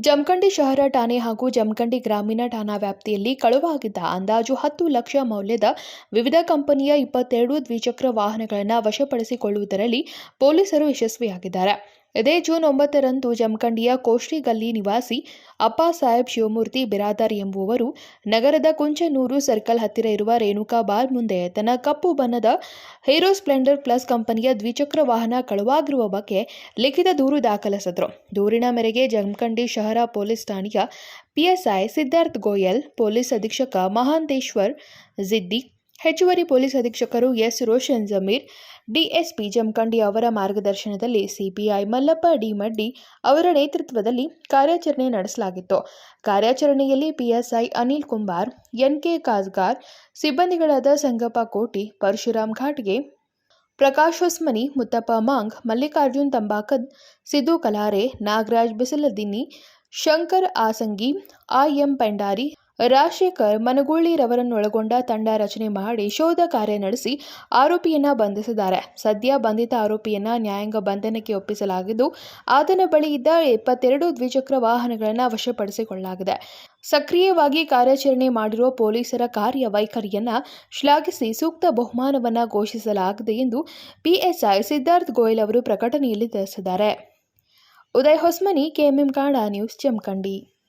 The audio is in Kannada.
ಜಮಖಂಡಿ ಶಹರ ಠಾಣೆ ಹಾಗೂ ಜಮಖಂಡಿ ಗ್ರಾಮೀಣ ಠಾಣಾ ವ್ಯಾಪ್ತಿಯಲ್ಲಿ ಕಳುವಾಗಿದ್ದ ಅಂದಾಜು ಹತ್ತು ಲಕ್ಷ ಮೌಲ್ಯದ ವಿವಿಧ ಕಂಪನಿಯ ಇಪ್ಪತ್ತೆರಡು ದ್ವಿಚಕ್ರ ವಾಹನಗಳನ್ನು ವಶಪಡಿಸಿಕೊಳ್ಳುವುದರಲ್ಲಿ ಪೊಲೀಸರು ಯಶಸ್ವಿಯಾಗಿದ್ದಾರೆ. ಇದೇ ಜೂನ್ ಒಂಬತ್ತರಂದು ಜಮಖಂಡಿಯ ಕೋಷ್ಟಿ ಗಲ್ಲಿ ನಿವಾಸಿ ಅಪ್ಪ ಸಾಹೇಬ್ ಶಿವಮೂರ್ತಿ ಬಿರಾದಾರ್ ಎಂಬುವವರು ನಗರದ ಕುಂಚನೂರು ಸರ್ಕಲ್ ಹತ್ತಿರ ಇರುವ ರೇಣುಕಾ ಬಾರ್ ಮುಂದೆ ತನ್ನ ಕಪ್ಪು ಬಣ್ಣದ ಹೀರೋ ಸ್ಪ್ಲೆಂಡರ್ ಪ್ಲಸ್ ಕಂಪನಿಯ ದ್ವಿಚಕ್ರ ವಾಹನ ಕಳುವಾಗಿರುವ ಬಗ್ಗೆ ಲಿಖಿತ ದೂರು ದಾಖಲಿಸಿದ್ರು. ದೂರಿನ ಮೇರೆಗೆ ಜಮಖಂಡಿ ಶಹರ ಪೊಲೀಸ್ ಠಾಣೆಯ ಪಿಎಸ್ಐ ಸಿದ್ಧಾರ್ಥ್ ಗೋಯಲ್, ಪೊಲೀಸ್ ಅಧೀಕ್ಷಕ ಮಹಾಂತೇಶ್ವರ್ ಜಿದ್ದಿ ಹೆಚ್ಚುವರಿ ಪೊಲೀಸ್ ಅಧೀಕ್ಷಕರು ಎಸ್. ರೋಷನ್ ಜಮೀರ್ ಡಿಎಸ್ಪಿ ಜಮಖಂಡಿ ಅವರ ಮಾರ್ಗದರ್ಶನದಲ್ಲಿ ಸಿಪಿಐ ಮಲ್ಲಪ್ಪ ಡಿ ಮಡ್ಡಿ ಅವರ ನೇತೃತ್ವದಲ್ಲಿ ಕಾರ್ಯಾಚರಣೆ ನಡೆಸಲಾಗಿತ್ತು. ಕಾರ್ಯಾಚರಣೆಯಲ್ಲಿ ಪಿಎಸ್ಐ ಅನಿಲ್ ಕುಂಬಾರ್, ಎನ್ಕೆ ಕಾಜ್ಗಾರ್, ಸಿಬ್ಬಂದಿಗಳಾದ ಸಂಗಪ್ಪ ಕೋಟಿ, ಪರಶುರಾಮ್ ಘಾಟ್ಗೆ ಪ್ರಕಾಶ್ ಹೊಸ್ಮನಿ ಮುತ್ತಪ್ಪ ಮಾಂಗ್, ಮಲ್ಲಿಕಾರ್ಜುನ್ ತಂಬಾಕದ್, ಸಿದ್ದು ಕಲಾರೆ, ನಾಗರಾಜ್ ಬಿಸಲದಿನ್ನಿ, ಶಂಕರ್ ಆಸಂಗಿ ಆ ಎಂ ಪೆಂಡಾರಿ ರಾಜಶೇಖರ್ ಮನಗೂಳಿರವರನ್ನೊಳಗೊಂಡ ತಂಡ ರಚನೆ ಮಾಡಿ ಶೋಧ ಕಾರ್ಯ ನಡೆಸಿ ಆರೋಪಿಯನ್ನ ಬಂಧಿಸಿದ್ದಾರೆ. ಸದ್ಯ ಬಂಧಿತ ಆರೋಪಿಯನ್ನ ನ್ಯಾಯಾಂಗ ಬಂಧನಕ್ಕೆ ಒಪ್ಪಿಸಲಾಗಿದ್ದು, ಆತನ ಬಳಿ ಇದ್ದ ಇಪ್ಪತ್ತೆರಡು ದ್ವಿಚಕ್ರ ವಾಹನಗಳನ್ನು ವಶಪಡಿಸಿಕೊಳ್ಳಲಾಗಿದೆ. ಸಕ್ರಿಯವಾಗಿ ಕಾರ್ಯಾಚರಣೆ ಮಾಡಿರುವ ಪೊಲೀಸರ ಕಾರ್ಯವೈಖರಿಯನ್ನ ಶ್ಲಾಘಿಸಿ ಸೂಕ್ತ ಬಹುಮಾನವನ್ನ ಘೋಷಿಸಲಾಗಿದೆ ಎಂದು ಪಿಎಸ್ಐ ಸಿದ್ಧಾರ್ಥ್ ಗೋಯಲ್ ಅವರು ಪ್ರಕಟಣೆಯಲ್ಲಿ ತಿಳಿಸಿದ್ದಾರೆ. Uday Hosmani, KMM Kada news Jamkhandi